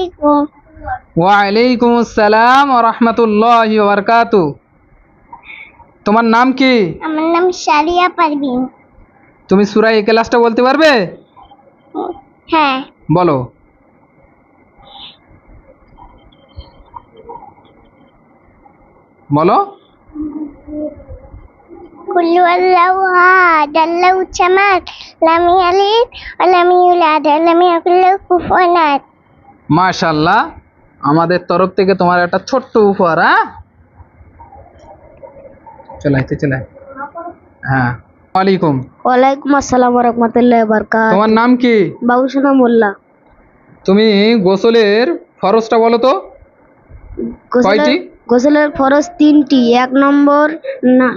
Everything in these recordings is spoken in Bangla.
আলাইকুম ওয়ালাইকুম আসসালাম রহমতুল্লাহ বরকাত তোমার নাম কি? আমার নাম সারিয়া পারভিন। তুমি সুরাই এই ক্লাসটা বলতে পারবে? হ্যাঁ। বলো। বলো। কুল্লু আল্লাহু আহাদ আল্লাহু সামাদ লাম ইয়ালিদ ওয়া লাম ইউলাদ ওয়া লাম ইয়াকুল লাহু কুফুয়ান আহাদ। মাশাল্লাহ আমাদের তরফ থেকে তোমার একটা ছোট্ট উপহার হ্যাঁ? চলাইতে চলাই হ্যাঁ। ওয়ালাইকুম। ওয়ালাইকুম আসসালাম ওয়া রাহমাতুল্লাহি ওয়া বারাকাতুহু তোমার নাম কি? বাবুসোনা মোল্লা। তুমি গোসলের ফরজটা বলো তো। কয়টি? গোসলের ফরজ তিনটি। এক নম্বর না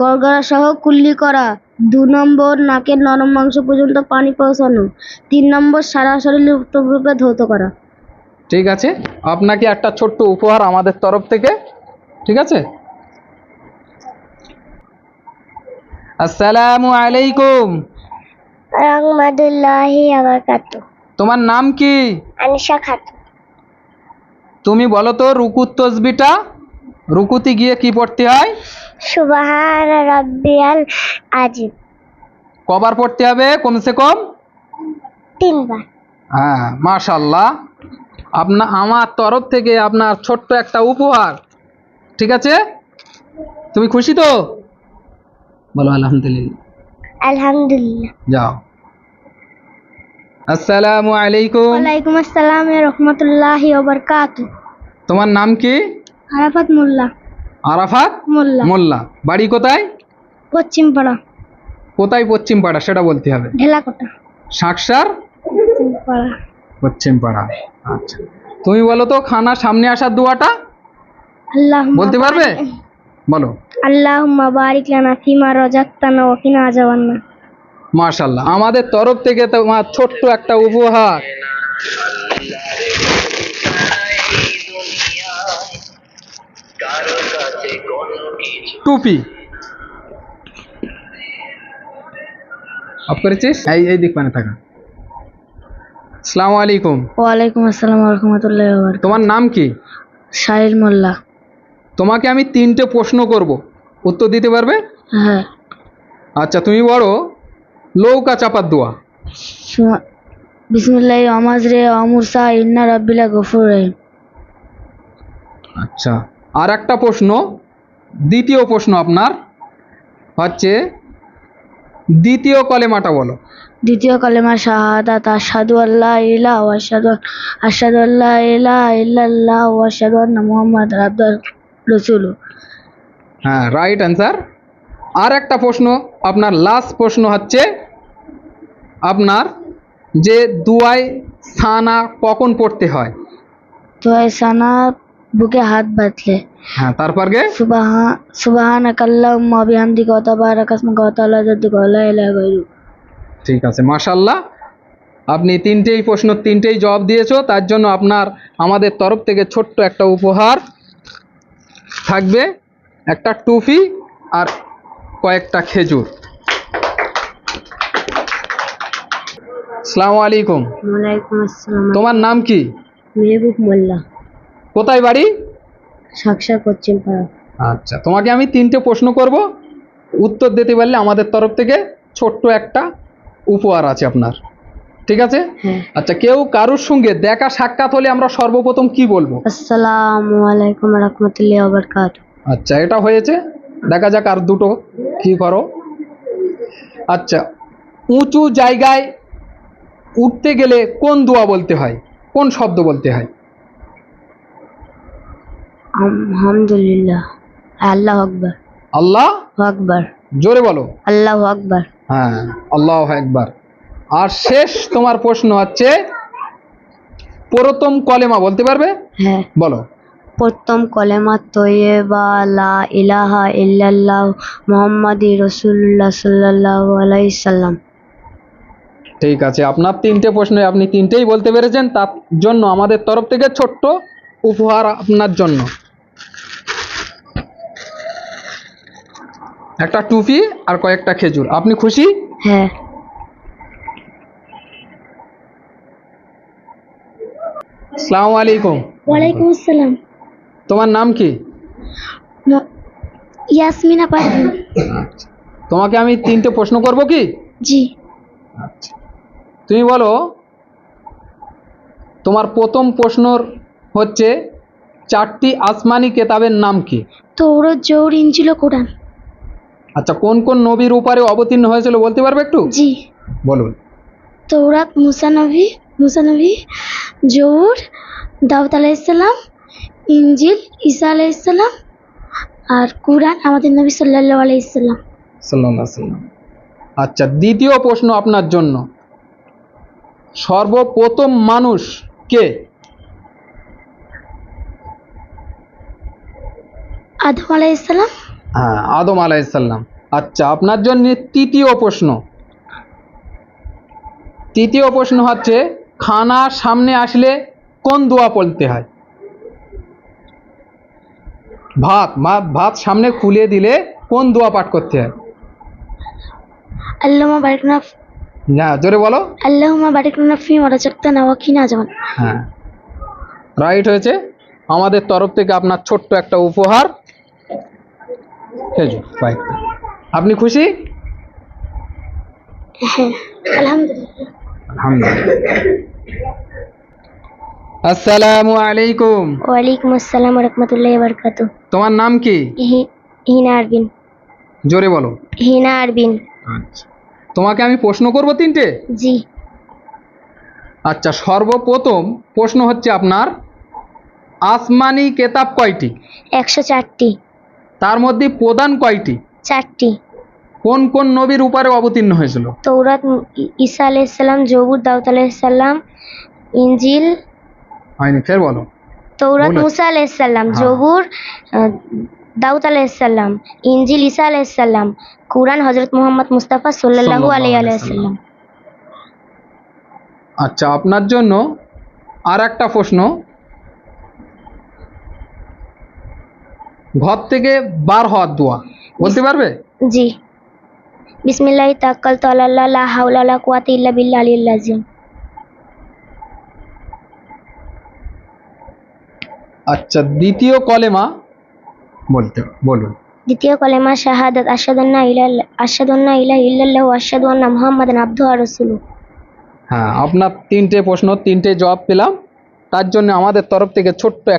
গড়গড়া সহ কুল্লি করা। দু নম্বর নাকের নরম মাংস পর্যন্ত পানি পৌঁছানো। তিন নম্বর সারা শরীরে উত্তমরূপে ধৌত করা। ঠিক আছে? আপনাকে একটা ছোট্ট উপহার আমাদের তরফ থেকে। ঠিক আছে? আসসালামু আলাইকুম। রহমতুল্লাহি আবরকাতু তোমার নাম কি? আনিশা খাতুন। তুমি বলো তো রুকুত তসবিটা? রুকুতে গিয়ে কি পড়তে হয়? সুবহান রাব্বিয়াল আজিম। কবার পড়তে হবে? কমসে কম? তিনবার। হ্যাঁ মাশাল্লাহ আপনা আমার তরফ থেকে আপনার ছোট্ট একটা উপহার। ঠিক আছে? তুমি খুশি তো? বলো আলহামদুলিল্লাহ। আলহামদুলিল্লাহ। যাও। আসসালামু আলাইকুম। ওয়ালাইকুম আসসালাম রহমতুল্লাহি ওবরকাতু তোমার নাম কি? আরাফাত মোল্লা। আরাফাত মোল্লা। মোল্লা। বাড়ি কোথায়? পশ্চিম পাড়া কোথায় পশ্চিম পাড়া সেটা বলতে হবে। ঢেলাকোটা। পশ্চিম পাড়া পশ্চিম আচ্ছা। তুমি বলো তো খানা সামনে আসার দোয়াটা? আল্লাহ বলতে পারবে? বলো। আল্লাহুম্মা বারিক লানা ফিমা রাযাকতানা ওয়া কিনা আযাবান্নার মাশাল্লাহ আমাদের তরফ থেকে তোমার ছোট্ট একটা উপহার। টুপি। অফ করেছিস? এই এই দিক মানে থাকা। আসসালামু আলাইকুম ওয়ালাইকুম আসসালাম রহমতুল্লাহ তোমার নাম কি? সাহিল মোল্লা। তোমাকে আমি তিনটে প্রশ্ন করব। উত্তর দিতে পারবে? হ্যাঁ। আচ্ছা তুমি বড় লৌকা চাপার দোয়া। বিসমিল্লাহ আমাজ রে আমুরসা ইন্না রাব্বিলা গফুর রহিম। আচ্ছা আর একটা প্রশ্ন। দ্বিতীয় প্রশ্ন আপনার হচ্ছে দ্বিতীয় কলেমাটা বলো। দ্বিতীয় কালেমা শাহাদাত আশহাদু আল্লাহ ইলাহা ওয়া আশহাদু আশহাদু আল্লাহ ইলাহা ইল্লাল্লাহ ওয়া আশহাদু আন্না মুহাম্মাদার আবদুহু রাসূলু। হ্যাঁ রাইট অ্যান্সার আর একটা প্রশ্ন আপনার লাস্ট প্রশ্ন হচ্ছে আপনার যে দুয়ায় সানা কখন পড়তে হয়? তো সানা বুকে হাত বাঁধলে। হ্যাঁ তারপর গে? সুবাহা সুবহানাকা আল্লাহুম্মা ওয়া বিহামদিকা ওয়া তাবারাকা ওয়া তাআলা জাদ্দুকা ওয়া লা ইলাহা গায়রুক ঠিক আছে আপনি তিনটেই প্রশ্ন তিনটেই জবাব দিয়েছ তার জন্য আপনার আমাদের তরফ থেকে ছোট্ট একটা উপহার থাকবে। একটা টুপি আর কয়েকটা খেজুর। আলাইকুম। তোমার নাম কি? মেহবুব মোল্লা। কোথায় বাড়ি? পশ্চিম পাড়া আচ্ছা তোমাকে আমি তিনটে প্রশ্ন করব। উত্তর দিতে পারলে আমাদের তরফ থেকে ছোট্ট একটা উপহার আছে আপনার। ঠিক আছে? হ্যাঁ। আচ্ছা কেউ কারোর সঙ্গে দেখা সাক্ষাৎ হলে আমরা সর্বপ্রথম কি বলব? আসসালামু আলাইকুম রহমতুল্লাহ ওবরকাত আচ্ছা এটা হয়েছে। দেখা যাক আর দুটো কি করো। আচ্ছা উঁচু জায়গায় উঠতে গেলে কোন দোয়া বলতে হয়? কোন শব্দ বলতে হয়? আলহামদুলিল্লাহ। আল্লাহ আকবার। আল্লাহ? আকবার। জোরে বলো। আল্লাহ আকবার। হ্যাঁ আল্লাহ একবার আর শেষ তোমার প্রশ্ন হচ্ছে প্রথম কলেমা বলতে পারবে? হ্যাঁ। বলো। প্রথম কলেমা তৈয়বা লা ইলাহা ইল্লাল্লাহ মুহাম্মাদি রাসূলুল্লাহ সাল্লাল্লাহু আলাইহি সাল্লাম। ঠিক আছে আপনার তিনটে প্রশ্নে আপনি তিনটেই বলতে পেরেছেন তার জন্য আমাদের তরফ থেকে ছোট্ট উপহার আপনার জন্য। একটা টুপি আর কয়েকটা খেজুর। আপনি খুশি? হ্যাঁ। আসসালামু আলাইকুম। ওয়ালাইকুম আসসালাম। তোমার নাম কি? ইয়াসমিনা পারভিন তোমাকে আমি তিনটে প্রশ্ন করব কি? জি। তুমি বলো তোমার প্রথম প্রশ্নর হচ্ছে চারটি আসমানি কেতাবের নাম কি? তৌরত জৌর ইঞ্জিল কোরআন। আচ্ছা কোন কোন নবীর উপরে অবতীর্ণ হয়েছিল বলতে পারবে একটু? জি। বলুন। তৌরাত মুসানবী মুসানবী জৌর দাউদ আলাইসাল্লাম ইঞ্জিল ঈসা আলাইসাল্লাম আর কুরআন আমাদের নবী সাল্লাল্লাহু আলাইসাল্লাম সাল্লাল্লাহু আলাইহি সাল্লাম। আচ্ছা দ্বিতীয় প্রশ্ন আপনার জন্য। সর্বপ্রথম মানুষ কে? আদম আলাইসাল্লাম হ্যাঁ আদম আলাইসাল্লাম আচ্ছা আপনার জন্য তৃতীয় প্রশ্ন। তৃতীয় প্রশ্ন হচ্ছে খানা সামনে আসলে কোন দোয়া পড়তে হয়? ভাত ভাত ভাত সামনে খুলে দিলে কোন দোয়া পাঠ করতে হয়? না জোরে বলো। ফি ওয়া কিনা হ্যাঁ। রাইট হয়েছে। আমাদের তরফ থেকে আপনার ছোট্ট একটা উপহার। খেজুর বাইক আপনি খুশি? হ্যাঁ আলহামদুলিল্লাহ। আসসালামু আলাইকুম। ওয়ালাইকুম আসসালাম ওয়া রাহমাতুল্লাহি ওয়া বারাকাতুহু তোমার নাম কি? হিনা আরবিন। জোরে বলো। হিনা আরবিন। আচ্ছা। তোমাকে আমি প্রশ্ন করব তিনটে? জি। আচ্ছা সর্বপ্রথম প্রশ্ন হচ্ছে আপনার আসমানি কেতাব কয়টি? একশো চারটি। তার মধ্যে প্রধান কয়টি? চারটি। কোন কোন নবীর উপরে অবতীর্ণ হয়েছিল? তৌরাত ঈসা আলাইসাল্লাম জবুর দাউদ আলাইসাল্লাম ইঞ্জিল হয়নি ফের বলো। তৌরাত। মুসা আলাইসাল্লাম হ্যাঁ। জবুর আহ, দাউদ আলাইসাল্লাম ইঞ্জিল ঈসা আলাইসাল্লাম কুরআন হজরত মুহাম্মদ মুস্তাফা সাল্লাল্লাহু আলাইহি আলাইহি আলাইসাল্লাম আচ্ছা আপনার জন্য আর একটা প্রশ্ন। ঘর থেকে বার হওয়ার দোয়া। বলতে পারবে? জি। বিসমিল্লাহি তাওয়াক্কালতু আলাল্লাহ লা হাওলা ওয়ালা কুওয়াতা ইল্লা বিল্লাহ আলিয়্যিল আযীম আচ্ছা দ্বিতীয় কলেমা বলতে বলুন। দ্বিতীয় কলেমা শাহাদাত আশহাদু আন্না ইলাহা আশহাদু আন্না ইলাহা ইল্লাল্লাহু ওয়া আশহাদু আন্না মুহাম্মাদান আবদুহু ওয়া রাসূলুহু। হ্যাঁ আপনার তিনটে প্রশ্ন তিনটে জবাব পেলাম। তার জন্য আমাদের তরফ থেকে ছোট্ট